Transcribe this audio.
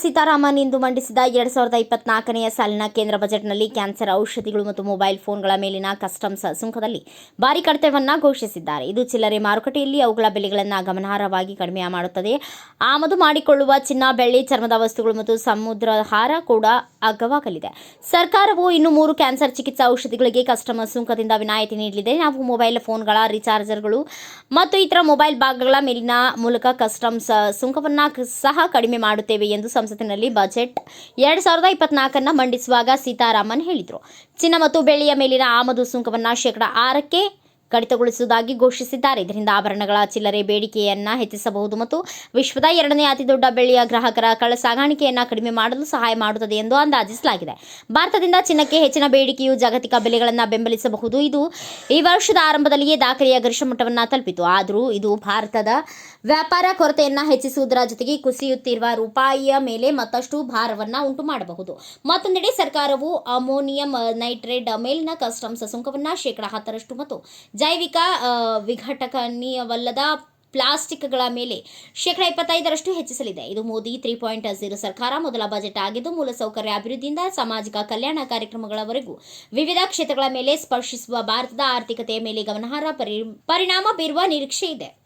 ಸೀತಾರಾಮನ್ ಇಂದು ಮಂಡಿಸಿದ ಎರಡ್ ಸಾವಿರದ ಇಪ್ಪತ್ನಾಲ್ಕನೆಯ ಸಾಲಿನ ಕೇಂದ್ರ ಬಜೆಟ್ನಲ್ಲಿ ಕ್ಯಾನ್ಸರ್ ಔಷಧಿಗಳು ಮತ್ತು ಮೊಬೈಲ್ ಫೋನ್ಗಳ ಮೇಲಿನ ಕಸ್ಟಮ್ಸ್ ಸುಂಕದಲ್ಲಿ ಭಾರಿ ಕಡಿತವನ್ನ ಘೋಷಿಸಿದ್ದಾರೆ. ಇದು ಚಿಲ್ಲರೆ ಮಾರುಕಟ್ಟೆಯಲ್ಲಿ ಅವುಗಳ ಬೆಲೆಗಳನ್ನು ಗಮನಾರ್ಹವಾಗಿ ಕಡಿಮೆ ಮಾಡುತ್ತದೆ. ಆಮದು ಮಾಡಿಕೊಳ್ಳುವ ಚಿನ್ನ, ಬೆಳ್ಳಿ, ಚರ್ಮದ ವಸ್ತುಗಳು ಮತ್ತು ಸಮುದ್ರಹಾರ ಕೂಡ ಅಗ್ಗವಾಗಲಿದೆ. ಸರ್ಕಾರವು ಇನ್ನು ಮೂರು ಕ್ಯಾನ್ಸರ್ ಚಿಕಿತ್ಸಾ ಔಷಧಿಗಳಿಗೆ ಕಸ್ಟಮರ್ ಸುಂಕದಿಂದ ವಿನಾಯಿತಿ ನೀಡಲಿದೆ. ನಾವು ಮೊಬೈಲ್ ಫೋನ್ಗಳ ರೀಚಾರ್ಜರ್ಗಳು ಮತ್ತು ಇತರ ಮೊಬೈಲ್ ಭಾಗಗಳ ಮೇಲಿನ ಮೂಲಕ ಕಸ್ಟಮ್ಸ್ ಸುಂಕವನ್ನು ಸಹ ಕಡಿಮೆ ಮಾಡುತ್ತೇವೆ ಎಂದು ಸಂಸತ್ತಿನಲ್ಲಿ ಬಜೆಟ್ ಎರಡು ಸಾವಿರದ ಇಪ್ಪತ್ನಾಲ್ಕನ್ನ ಮಂಡಿಸುವಾಗ ಸೀತಾರಾಮನ್ ಹೇಳಿದರು. ಚಿನ್ನ ಮತ್ತು ಬೆಳ್ಳಿಯ ಮೇಲಿನ ಆಮದು ಸುಂಕವನ್ನು ಶೇಕಡ ಆರಕ್ಕೆ ಕಡಿತಗೊಳಿಸುವುದಾಗಿ ಘೋಷಿಸಿದ್ದಾರೆ. ಇದರಿಂದ ಆಭರಣಗಳ ಚಿಲ್ಲರೆ ಬೇಡಿಕೆಯನ್ನ ಹೆಚ್ಚಿಸಬಹುದು ಮತ್ತು ವಿಶ್ವದ ಎರಡನೇ ಅತಿದೊಡ್ಡ ಬೆಳ್ಳಿಯ ಗ್ರಾಹಕರ ಕಳ್ಳ ಸಾಗಾಣಿಕೆಯನ್ನ ಕಡಿಮೆ ಮಾಡಲು ಸಹಾಯ ಮಾಡುತ್ತದೆ ಎಂದು ಅಂದಾಜಿಸಲಾಗಿದೆ. ಭಾರತದಿಂದ ಚಿನ್ನಕ್ಕೆ ಹೆಚ್ಚಿನ ಬೇಡಿಕೆಯು ಜಾಗತಿಕ ಬೆಲೆಗಳನ್ನು ಬೆಂಬಲಿಸಬಹುದು. ಇದು ಈ ವರ್ಷದ ಆರಂಭದಲ್ಲಿಯೇ ದಾಖಲೆಯ ಗರಿಷ್ಠ ಮಟ್ಟವನ್ನು ತಲುಪಿತು. ಆದರೂ ಇದು ಭಾರತದ ವ್ಯಾಪಾರ ಕೊರತೆಯನ್ನು ಹೆಚ್ಚಿಸುವುದರ ಜೊತೆಗೆ ಕುಸಿಯುತ್ತಿರುವ ರೂಪಾಯಿಯ ಮೇಲೆ ಮತ್ತಷ್ಟು ಭಾರವನ್ನ ಉಂಟು ಮಾಡಬಹುದು ಮತ್ತೊಂದೆಡೆ ಸರ್ಕಾರವು ಅಮೋನಿಯಂ ನೈಟ್ರೇಟ್ ಮೇಲಿನ ಕಸ್ಟಮ್ಸ್ ಸುಂಕವನ್ನ ಶೇಕಡಾ ಹತ್ತರಷ್ಟು ಮತ್ತು ಜೈವಿಕ ವಿಘಟಕನೀಯವಲ್ಲದ ಪ್ಲಾಸ್ಟಿಕ್ಗಳ ಮೇಲೆ ಶೇಕಡ ಇಪ್ಪತ್ತೈದರಷ್ಟು ಹೆಚ್ಚಿಸಲಿದೆ. ಇದು ಮೋದಿ ತ್ರೀ ಪಾಯಿಂಟ್ ಝೀರೋ ಸರ್ಕಾರ ಮೊದಲ ಬಜೆಟ್ ಆಗಿದ್ದು ಮೂಲಸೌಕರ್ಯ ಅಭಿವೃದ್ಧಿಯಿಂದ ಸಾಮಾಜಿಕ ಕಲ್ಯಾಣ ಕಾರ್ಯಕ್ರಮಗಳವರೆಗೂ ವಿವಿಧ ಕ್ಷೇತ್ರಗಳ ಮೇಲೆ ಸ್ಪರ್ಶಿಸುವ ಭಾರತದ ಆರ್ಥಿಕತೆಯ ಮೇಲೆ ಗಮನಾರ್ಹ ಪರಿ, ಪರಿಣಾಮ ಬೀರುವ ನಿರೀಕ್ಷೆ ಇದೆ.